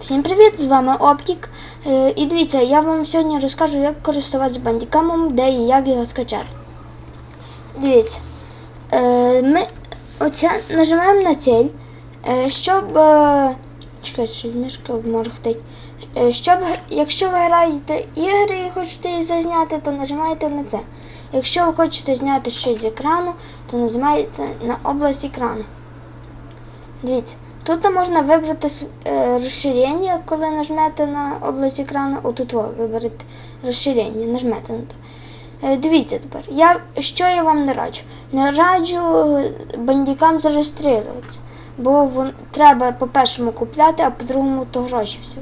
Всім привіт! З вами Оптік. Е, І дивіться, я вам сьогодні розкажу, як користуватися бандікамом, де і як його скачати. Дивіться. Е, Ми оце нажимаємо на ціль, е, щоб. Чекайте, що мішка. Е, Щоб, якщо ви граєте ігри і хочете їх зазняти, то нажимаєте на це. Якщо ви хочете зняти щось з екрану, то нажимаєте на область екрану. Дивіться, тут можна вибрати е, розширення, коли нажмете на область екрану. Отут ви виберете розширення, нажмете на то. Е, Дивіться тепер, я, що я вам не раджу? Не раджу бандікам зареєструватися, бо вон, треба по-першому купляти, а по-другому то гроші все.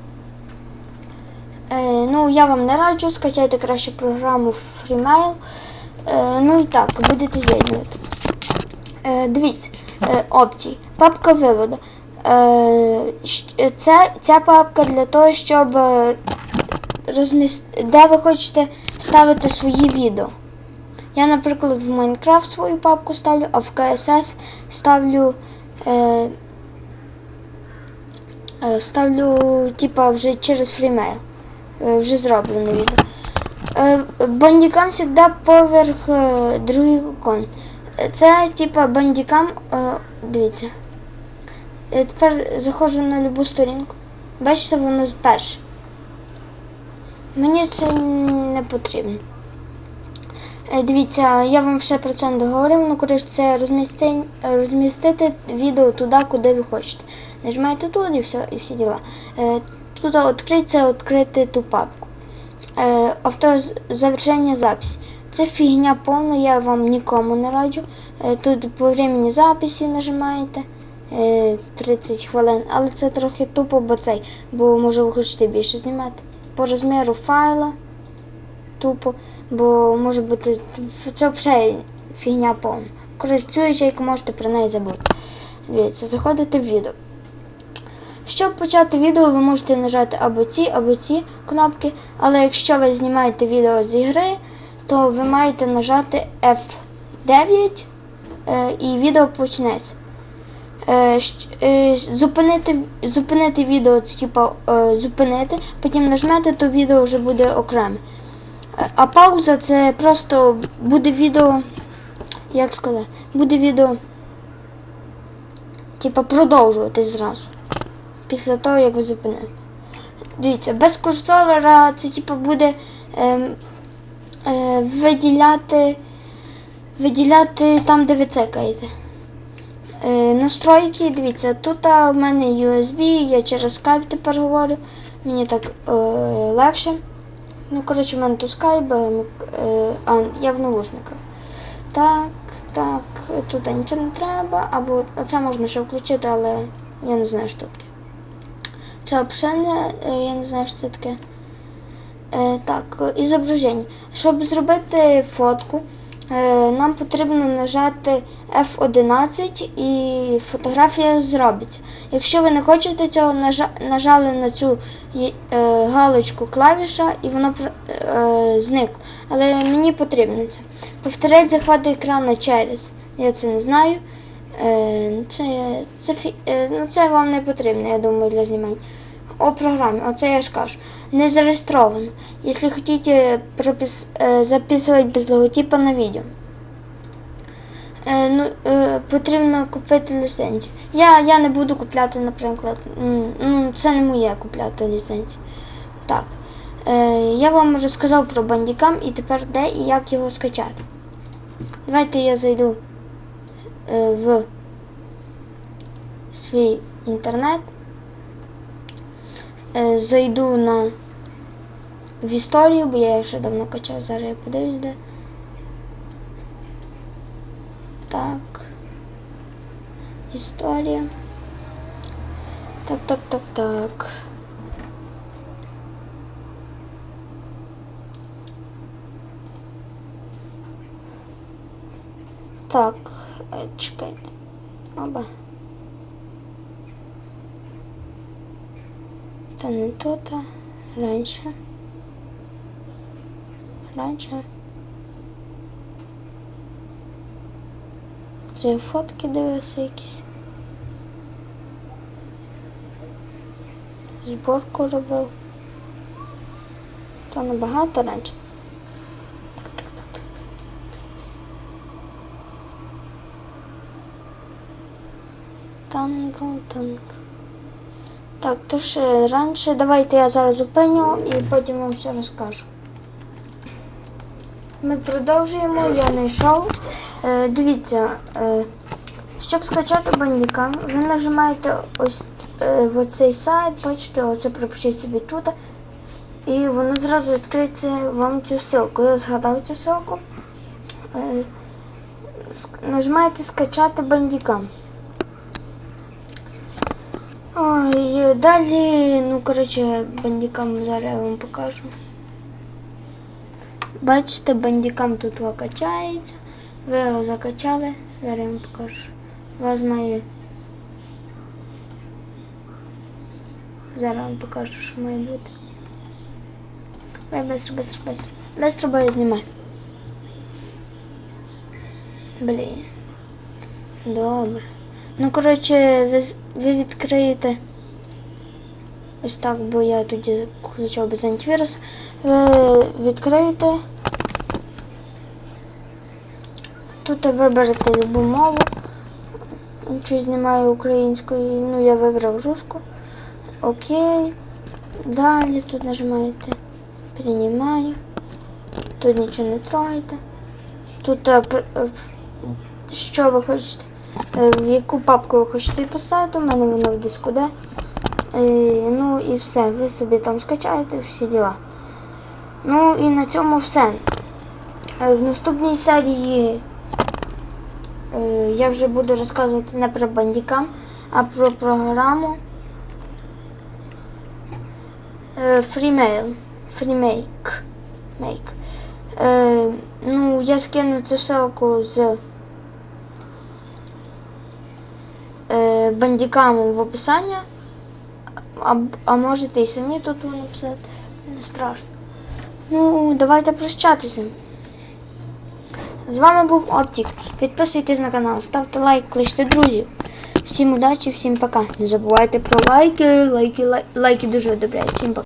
Е, ну, я вам не раджу, скачайте краще програму Freemail. Е, ну і так, будете з'єднувати. Е, дивіться, е, опції. Папка виводу. Це, ця папка для того, щоб е, розміст... де ви хочете ставити свої відео. Я, наприклад, в Майнкрафт свою папку ставлю, а в КСС ставлю. Е, е, ставлю, типа, вже через Freemail. Е, вже зроблене відео. Бандікам завжди поверх других ікон. Це типа бандікам. Дивіться. Я тепер заходжу на любу сторінку. Бачите, воно перше. Мені це не потрібно. Е, Дивіться, я вам ще про це не договорив, ну коротше, це розмісти, розмістити відео туди, куди ви хочете. Нажимаєте тут і все, і всі діла. Е, Тут відкриться, відкрити ту папку. Е, Автозавершення записі. Це фігня повна, я вам нікому не раджу. Е, Тут по времени записі нажимаєте е, 30 хвилин, але це трохи тупо, бо цей, бо може ви хочете більше знімати. По розміру файла тупо, бо може бути це взагалі фігня повна. Коротше, ячейку можете про неї забути. Дивіться, заходите в відео. Щоб почати відео, ви можете нажати або ці, або ці кнопки, але якщо ви знімаєте відео з ігри, то ви маєте нажати F9 е, і відео почнеться. Е, е, зупинити, зупинити відео, це типа е, зупинити, потім нажмете, то відео вже буде окреме. Е, А пауза це просто буде відео, як сказати, буде відео, типа продовжуватись зразу. Після того, як ви зупинили. Дивіться, без курсора це типу буде ем, е, виділяти, виділяти там, де ви цикаєте. Е, настройки, дивіться, тут в мене USB, я через Skype тепер говорю. Мені так е, легше. Ну, коротше, в мене тут Skype, е, е, а я в навушниках. Так, так, тут нічого не треба, або оце можна ще включити, але я не знаю, що таке. Це взагалі е, я не знаю, що це таке. Е, так, ізображення. Щоб зробити фотку, нам потрібно нажати F11 і фотографія зробиться. Якщо ви не хочете цього, нажали на цю е, галочку клавіша і воно е, зникло. Але мені потрібно це. Повторити захват екрану через. Я це не знаю. Е, Це, це, фі- е, ну, це вам не потрібно, я думаю, для знімання. О програмі, оце я ж кажу. Не зареєстровано. Якщо хочете пропис, е, записувати без логотипа на відео. Е, ну, е, потрібно купити ліцензію. Я, я не буду купляти, наприклад. Ну, це не моє купляти ліцензію. Так. Я вам розказав про бандікам і тепер де і як його скачати. Давайте я зайду в свій інтернет. Е, Зайду на в історію, бо я її ще давно качав, зараз я подивлюсь де. Так. Історія. Так, так, так, так. Так, е, чекайте. Оба. Та не то, та раніше. Раніше. Це фотки дивився якісь. зборку робив. То набагато раніше. Танго, танк. Так, то ж е, раніше давайте я зараз зупиню і потім вам все розкажу. Ми продовжуємо, я знайшов. Е, дивіться, е, щоб скачати бандікам, ви нажимаєте ось е, в оцей сайт, бачите, оце пропишіть собі тут. І воно зразу відкриється вам цю ссылку. Я згадав цю ссылку. Е, нажимаєте скачати бандікам. Ой, далі, ну, коротше, бандікам зараз я вам покажу. Бачите, бандікам тут о, качається. Ви його закачали. Зараз я вам покажу. У вас має. Зараз вам покажу, що має бути. Ой, быстро, быстро, быстро. Быстро, бо я знімаю. Блін. Добре. Ну, коротше, ви, з- ви відкриєте. Ось так, бо я тоді включав без антивірусу. Ви відкриєте. Тут виберете любу мову. Чи знімаю українською, ну я вибрав русську. Окей. Далі тут нажимаєте Приймаю. Тут нічого не трогаєте. Тут е, е, що ви хочете, е, в яку папку ви хочете поставити, у мене воно в диску де. Е, Ну і все, ви собі там скачаєте всі діла. Ну і на цьому все. Е, В наступній серії е, я вже буду розказувати не про бандікам, а про програму Freemail. Freemake. Make. Ну, я скину цю ссылку з бандікамом в описанні. А, а можете і самі тут написати. Не страшно. Ну, давайте прощатися. З вами був Оптік. Підписуйтесь на канал, ставте лайк, кличте друзів. Всім удачі, всім пока. Не забувайте про лайки. Лайки, лайки, лайки дуже добре. Всім пока.